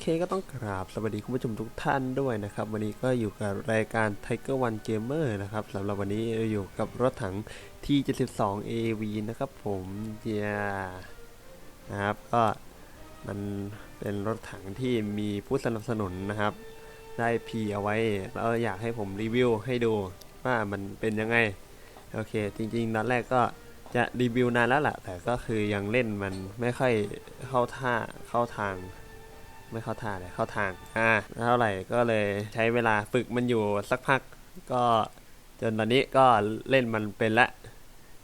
เคก็ต้องกราบสวัสดีคุณผู้ชมทุกท่านด้วยนะครับ วันนี้ก็อยู่กับรายการ Tiger One Gamer นะครับสำหรับวันนี้เราอยู่กับรถถัง T72 AV นะครับผมเจียนะครับก็มันเป็นรถถังที่มีผู้สนับสนุนนะครับ ได้พีเอาไว้ แล้วอยากให้ผมรีวิวให้ดูว่ามันเป็นยังไง โอเค จริงๆตอนแรกก็จะรีวิวนานแล้วแหละแต่ก็คือยังเล่นมันไม่ค่อยเข้าท่าเข้าทาง ไม่เข้าท่าเลยเข้าทางอ่าเท่าไหร่ก็เลยใช้เวลาฝึกมันอยู่สักพักก็จนตอนนี้ก็เล่นมันเป็นละ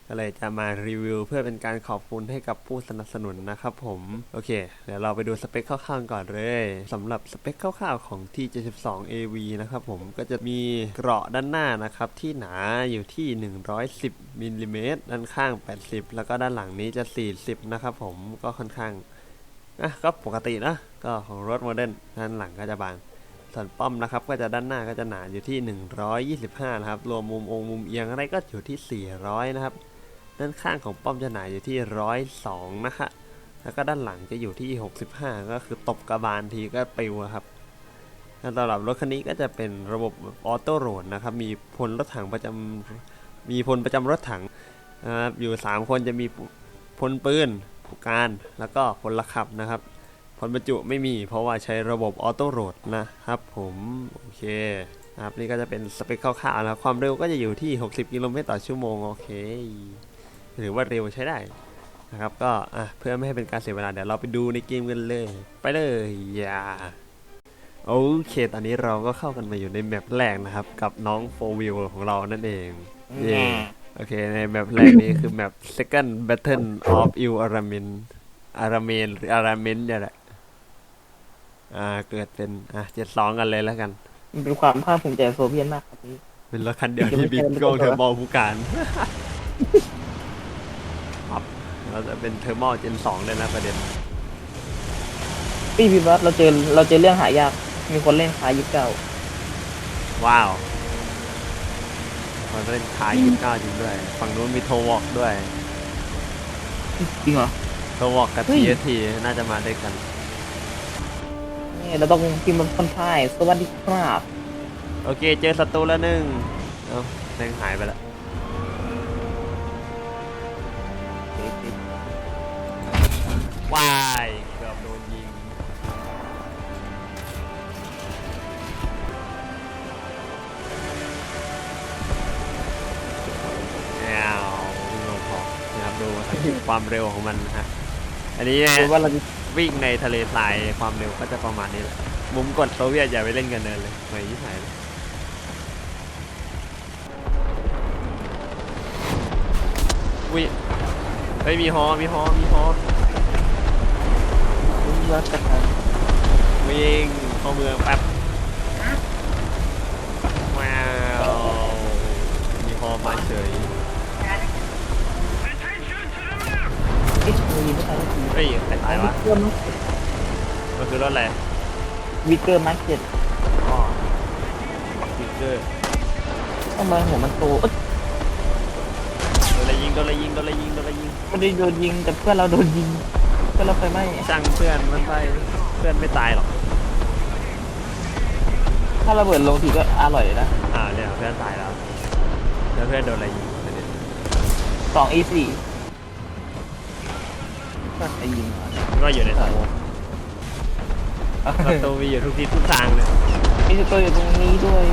ก็เลยจะมารีวิวเพื่อเป็นการขอบคุณให้กับผู้สนับสนุนนะครับผม โอเค เดี๋ยวเราไปดูสเปคคร่าวๆก่อนเลยสำหรับสเปคคร่าวๆของ T72 AV นะครับผมก็จะมีเกราะด้านหน้านะครับ ที่หนาอยู่ที่ 110มิลลิเมตรด้านข้าง 80 แล้วก็ด้านหลังนี้จะ 40 นะครับผมก็ค่อนข้าง อะก็ปกตินะก็ของรถโมเดิร์นด้านหลังก็จะบางส่วนป้อมนะครับก็จะด้านหน้าก็จะหนาอยู่ที่ 125 นะครับ รวมมุมองค์มุมเอียงอะไรก็อยู่ที่ 400 นะครับ ด้านข้างของป้อมจะหนาอยู่ที่ 102 นะคะแล้วก็ด้านหลังจะอยู่ที่ 65 ก็คือตบกระบาลทีก็ปิวครับสำหรับรถคันนี้ก็จะเป็นระบบออโต้โหลดนะครับ มีพลรถถังประจำมีพลประจำรถถังนะครับอยู่ 3 คนจะมีพลปืน การแล้วก็พลขับนะครับ ผลบรรจุไม่มีเพราะว่าใช้ระบบออโต้โหลดนะครับผมโอเคนะครับนี่ก็จะเป็นสเปคคร่าวๆนะครับความเร็วก็จะอยู่ที่ 60 กิโลเมตรต่อชั่วโมงโอเคถือว่าเร็วใช้ได้นะครับก็เพื่อไม่ให้เป็นการเสียเวลาเดี๋ยวเราไปดูในเกมกันเลย ไปเลยอย่าโอเค ตอนนี้เราก็เข้ากันมาอยู่ในแมปแรกนะครับ กับน้องโฟวิวของเรานั่นเองเย้ โอเค ในแมปแรกนี้คือแมป second battle of il aramin อาราเมนหรืออาราเมนเนี่ยแหละ อ่า เกิดเป็น อะเจ็ดสองกันเลยแล้วกัน มันเป็นความภาคภูมิใจโซเวียตมากครับนี่เป็นรถคันเดียวยังไม่ที่บิ๊กเจอโกงไม่เทเจออร์โบผู้การครับเราจะเป็นเทอร์โมเจนสองเลยนะประเด็น พี่พี่บัสเราเจอเราเจอเรื่องหายาก มีคนเล่นขายยิบเก้าว้าว มันเล่นคายยี่สิบเก้าจริงด้วย ฝั่งนู้นมีโทวอกด้วย จริงเหรอ โทวอกกับเฮ้ทียเอทีน่าจะมาด้วยกันนี่เราต้องพิมพ์มันคนไทยสวัสดีครับโอเค เจอศัตรูแล้วหนึ่งเอ้าแม่งหายไปแล้ววาย ความเร็วของมันนะฮะ อันนี้คือว่าเราจะวิ่งในทะเลทรายความเร็วก็จะประมาณนี้แหละ มุมกดโซเวียตอย่าไปเล่นกันเนินเลยไม่ยิ่งหายเลยวิเฮ้ยมีฮอมีฮอมีฮอพี่บัสจะทวิ่งเข้าเมืองแป๊บว้าวมีฮอมาเฉย เอ๊ะเรายิงไม่ทันทีเฮ้ยใครตายวะวิกเกอร์มาร์เก็ตมันคือรถอะไรวิกเกอร์มาร์เก็ตอ๋อบิ๊กเกอร์ทำไมหัวมันโตเอ้ยโดนอะไรยิงโดนอะไรยิงโดนอะไรยิงโดนอะไรยิงไม่ได้โดนยิงแต่เพื่อนเราโดนยิงเพื่อนเราไฟไหม้ช่างเพื่อนมันไปเพื่อนไม่ตายหรอกถ้าระเบิดลงทีก็อร่อยนะอ่าเนี่ยเพื่อนตายแล้วแล้วเพื่อนโดนอะไรยิงประเด็นสอง e สี่ ก็ไอ้ยิงเหรอก็อยู่ในสโมกประตูมีอยู่ทุกทิศทุกทางเลยมีสตัวอยู่ตรงนี้ด้วย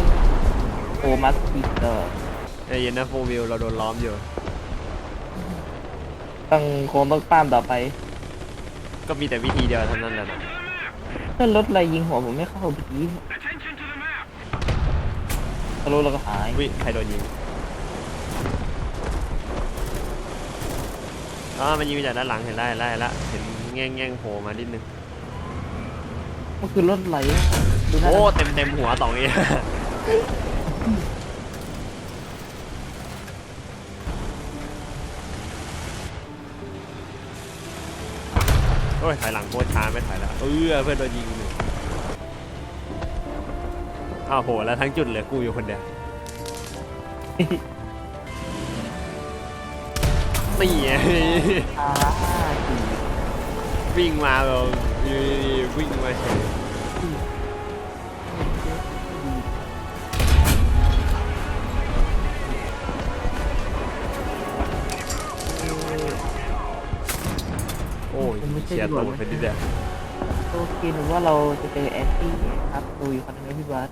โอมัสกิเตอร์ไอ้เย็นนะโฟวิลเราโดนล้อมอยู่ ต้องโคมต้องป้ามต่อไปก็มีแต่วิธีเดียวเท่านั้นแหละนะเพื่อนรถอะไรยิงหัวผมไม่เข้าผีทะลุแล้วก็หาย วิใครโดนยิง อ๋อมันยิงมาจากด้านหลังเห็นได้ไล่ละเห็นแง่งแง่งๆโผล่มานิดนึงมันคือรถไหลดูนะโอ้เต็มเต็มหัวสองเอโอ้ยถอยหลังโคตรช้าไม่ถอยแล้วเออเพื่อนโดนยิงหนึ่งอ้าวโหแล้วทั้งจุดเหลือกูอยู่คนเดียว นี่ไงอ่าวิ่งมาเราวิ่งมาเฉยโอ้ยไม่ใช่ตัวเป็นดิเดีโอเคหนูว่าเราจะเจอแอนตี้ครับตัวอยู่คนนึงพี่บัส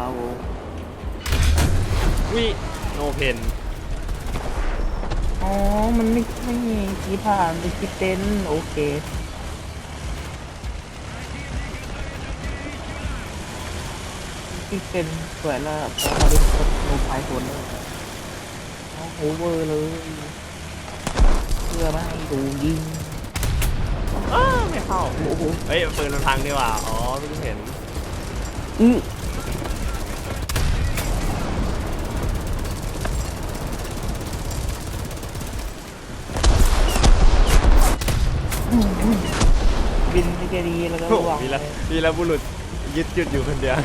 เขาวิโนเพนอ๋อ มันไม่ไม่มีคีผ่านเป็นคีเต้นโอเค คีเต้นสวยแล้วพอเราได้กดโนไฟโฟนเลยเอาโอเวอร์เลย เพื่อไม่ให้ดูยิงอ้าไม่เข้าโอ้โหเฮ้ยปืนมันพังดีกว่า อ๋อเพิ่งเห็น อื้อ บินไม่แกดีแล้วก็โอ้โหวางมีละมีละบุรุษยึดจุดอยู่คนเดียว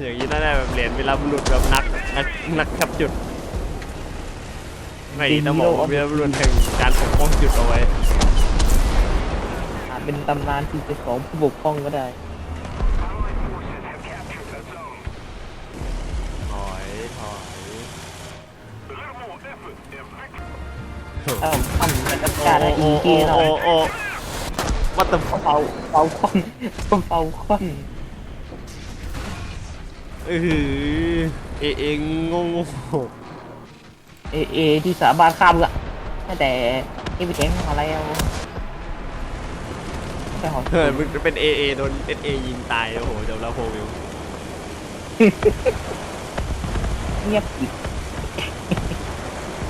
อย่างนี้น่าได้แบบเหรียญวีรบุรุษแบบนักนักนักขับจุดไม่ต้องบอกว่าวีรบุรุษแห่งการปกป้องจุดเอาไว้ อาจเป็นตำนานที่จะสองผู้ปกครองก็ได้ ถอย ถอย เออทำมันจะการได้โอ้อีกโอ้ทีหน่อยโอ้โอ้วัตถุเบาเบาควันเบาควันเออเอเองงงเอเอที่สาบานข้ามละแต่เอไปแทงมาแล้วแต่หอมเออมึงเป็นเอเอโดนเอเอยิงตายโอ้โหเดี๋ยวเราโพวิวเงียบอีก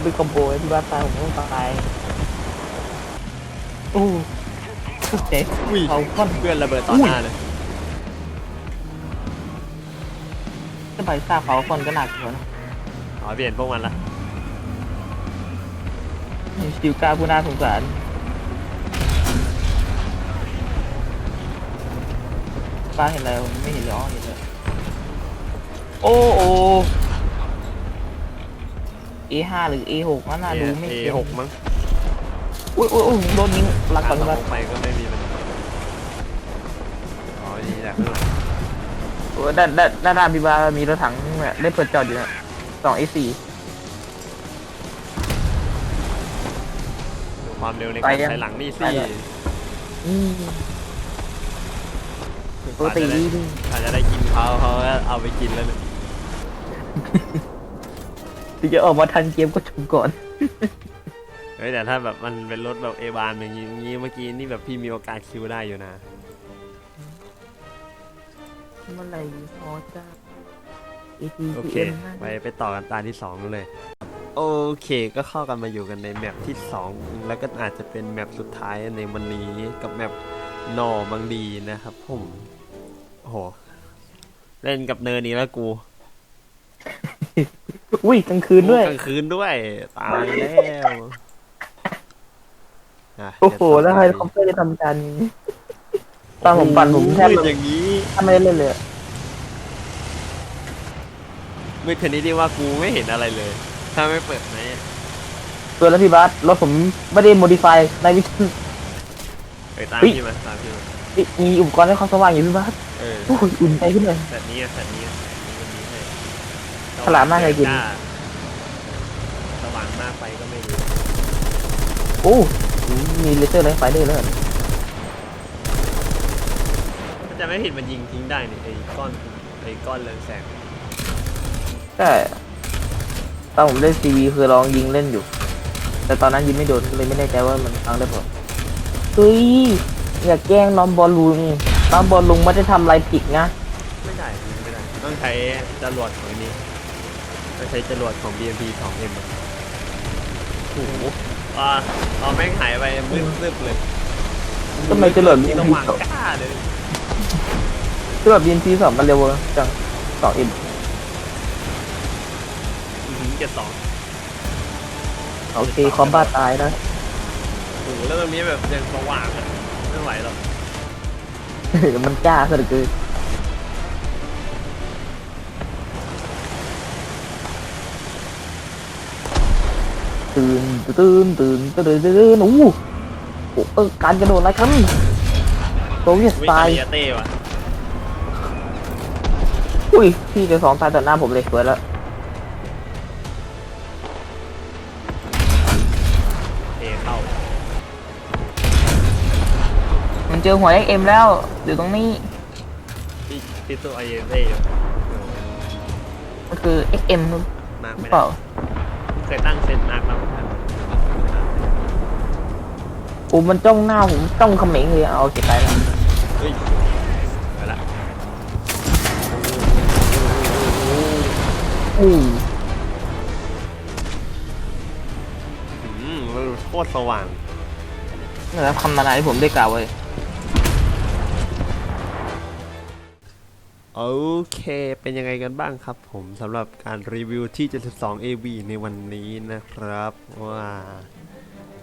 ดูคอมโบที่บ้านตายผมต้องตายโอ้เจ๊อุ้ยเบาควันเพื่อนระเบิดต่อหน้าเลยจะไปทราบเบาควันก็หนักอยู่นะอ๋อเปลี่ยนพวกมันละชิวกาผู้น่าสงสารป้าเห็นอะไรผมไม่เห็นเลยอ๋อเห็นเลยโอ้โอ A5 หรือ A6 นั่นน่ะดูไม่เอเป็นหกมั้งอุ้ยอุ้ยอุ้ยโดนยิงหลักกาก่อรนต่มาอไปก็ไม่มีมันอ๋อนี่แหละคือโอ้ด้านด้านด้านหน้าบีบาร์มีรถถังเนี่ยได้เปิดจอดอยู่นะสอง A4 ความเร็วในไปการยังใช้หลังนี่ไปสิแล้วอืมปกติดีดีถ้าจะได้กินเขาเขาก็เอาไปกินแล้วเนี่ย ที่จะออกมาทันเกมก็ชมก่อน เฮ้ยแต่ถ้าแบบมันเป็นรถแบบเอบานอย่างงี้เมื่อกี้นี่แบบพี่มีโอกาสคิวได้อยู่นะ เมื่อไหร่พอจะโอเค ATM ไปไปต่อกันตาที่สองเลย โอเคก็เข้ากันมาอยู่กันในแมปที่สองแล้วก็อาจจะเป็นแมปสุดท้ายในวันนี้กับแมปหนอมังดีนะครับผมโอ้โห เล่นกับเนินนี้แล้วกู อุ้ยกลางคืนด้วย กลางคืนด้วย ตายแล้วะโอ้โห แล้วไฮคอปเตอร์จะทำการนี้ตอนผมปั่นผมแทบมืดอย่างนี้ทำไม่ได้เล่นเลยอะมืดชนิดที่ว่ากูไม่เห็นอะไรเลย ถ้าไม่เปิดไหมตัวแล้วพี่บาสรถผมไม่ได้โมดิฟายในวิธีไปตามเฮ้ยพี่มาตามพี่มามีอุปกรณ์ให้ความสว่างอยู่พี่บาสเออโอ้ยอุ่นใจขึ้นเลยแบบนี้อะแบบนี้อะแบบนี้ให้ ฉลาดมากเลยกิน สว่างมากไปก็ไม่รู้โอ้มีเลเซอร์ไลท์ไฟได้เลยถ้าจะไม่ผิดมันยิงทิ้งได้นี่ไอ้ก้อนไอ้ก้อนเรืองแสงใช่ตอนผมเล่นซีวีคือลองยิงเล่นอยู่ แต่ตอนนั้นยิงไม่โดนก็เลยไม่แน่ใจว่ามันพังได้เปล่าเฮ้ยอย่าแกล้งน้องบอลลุงน้องบอลลุงไม่ได้ทำอะไรผิดนะไม่ได้ยิงไม่ได้ ต้องใช้จรวดของอันนี้ต้อง ใช้จรวดของ BMP 2M อะโอ้โหอ่าเอาแม่งหายไปมืดซึบเลยทำไมจะหล่นนี่ยิงต้องพีวางสองกล้าเลยคือแบบยิงพีสองมันเร็วจังสองเอ็มอื้อหือเจ็ดสองโอเคคอมบ้าตายนะโอ้โหแล้วตรงนี้แบบยังสว่างอะไม่ไหวหรอกมันจ้าซะเหลือเกิน ตื่นตื่นตื่นตื่นตื่นโอ้โหเออการกระโดดอะไรครับโซเวียตสวิ่ไตงล์เรียเต้ว่ะอุ้ยพี่เจอสองตายต่อหน้าผมเลยสวยแล้วเอเข้ามันเจอหัว XM แล้วอยู่ตรงนี้ที่ที่ตัวไอเอเออยู่มันคือ XM หรือมาร์กไม่เปได้ล่า เคยตั้งเซนมาร์กแล้วครับโอ้มันจ้องหน้าผมจ้องเขม็งเลยเอาเก็บไปแล้วเฮ้ยไปละอุ้ยอืมมันโคตรสว่างนี่แหละคำนานาที่ผมได้กล่าวไว้ โอเค เป็นยังไงกันบ้างครับผมสำหรับการรีวิวที่ 72 AV ในวันนี้นะครับว่า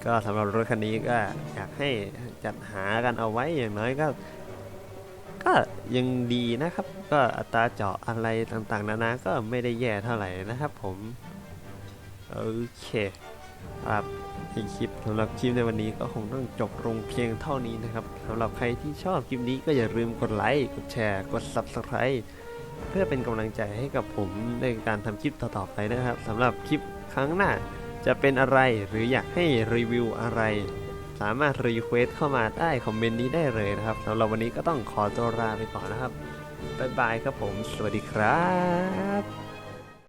ก็สำหรับรถคันนี้ก็อยากให้จัดหากันเอาไว้อย่างน้อยก็ก็ยังดีนะครับ ก็อัตราเจาะอะไรต่างๆ นานาก็ไม่ได้แย่เท่าไหร่นะครับผม โอเคครับ ในคลิปสำหรับคลิปในวันนี้ก็คงต้องจบลงเพียงเท่านี้นะครับสำหรับใครที่ชอบคลิปนี้ก็อย่าลืมกดไลค์กดแชร์กด Subscribe เพื่อเป็นกำลังใจให้กับผมในการทำคลิปต่อๆไปนะครับสำหรับคลิปครั้งหน้าจะเป็นอะไรหรืออยากให้รีวิวอะไร สามารถรีเควสเข้ามาได้คอมเมนต์นี้ได้เลยนะครับสำหรับวันนี้ก็ต้องขอตัวลาไปก่อนนะครับบ๊ายบายครับผม สวัสดีครับ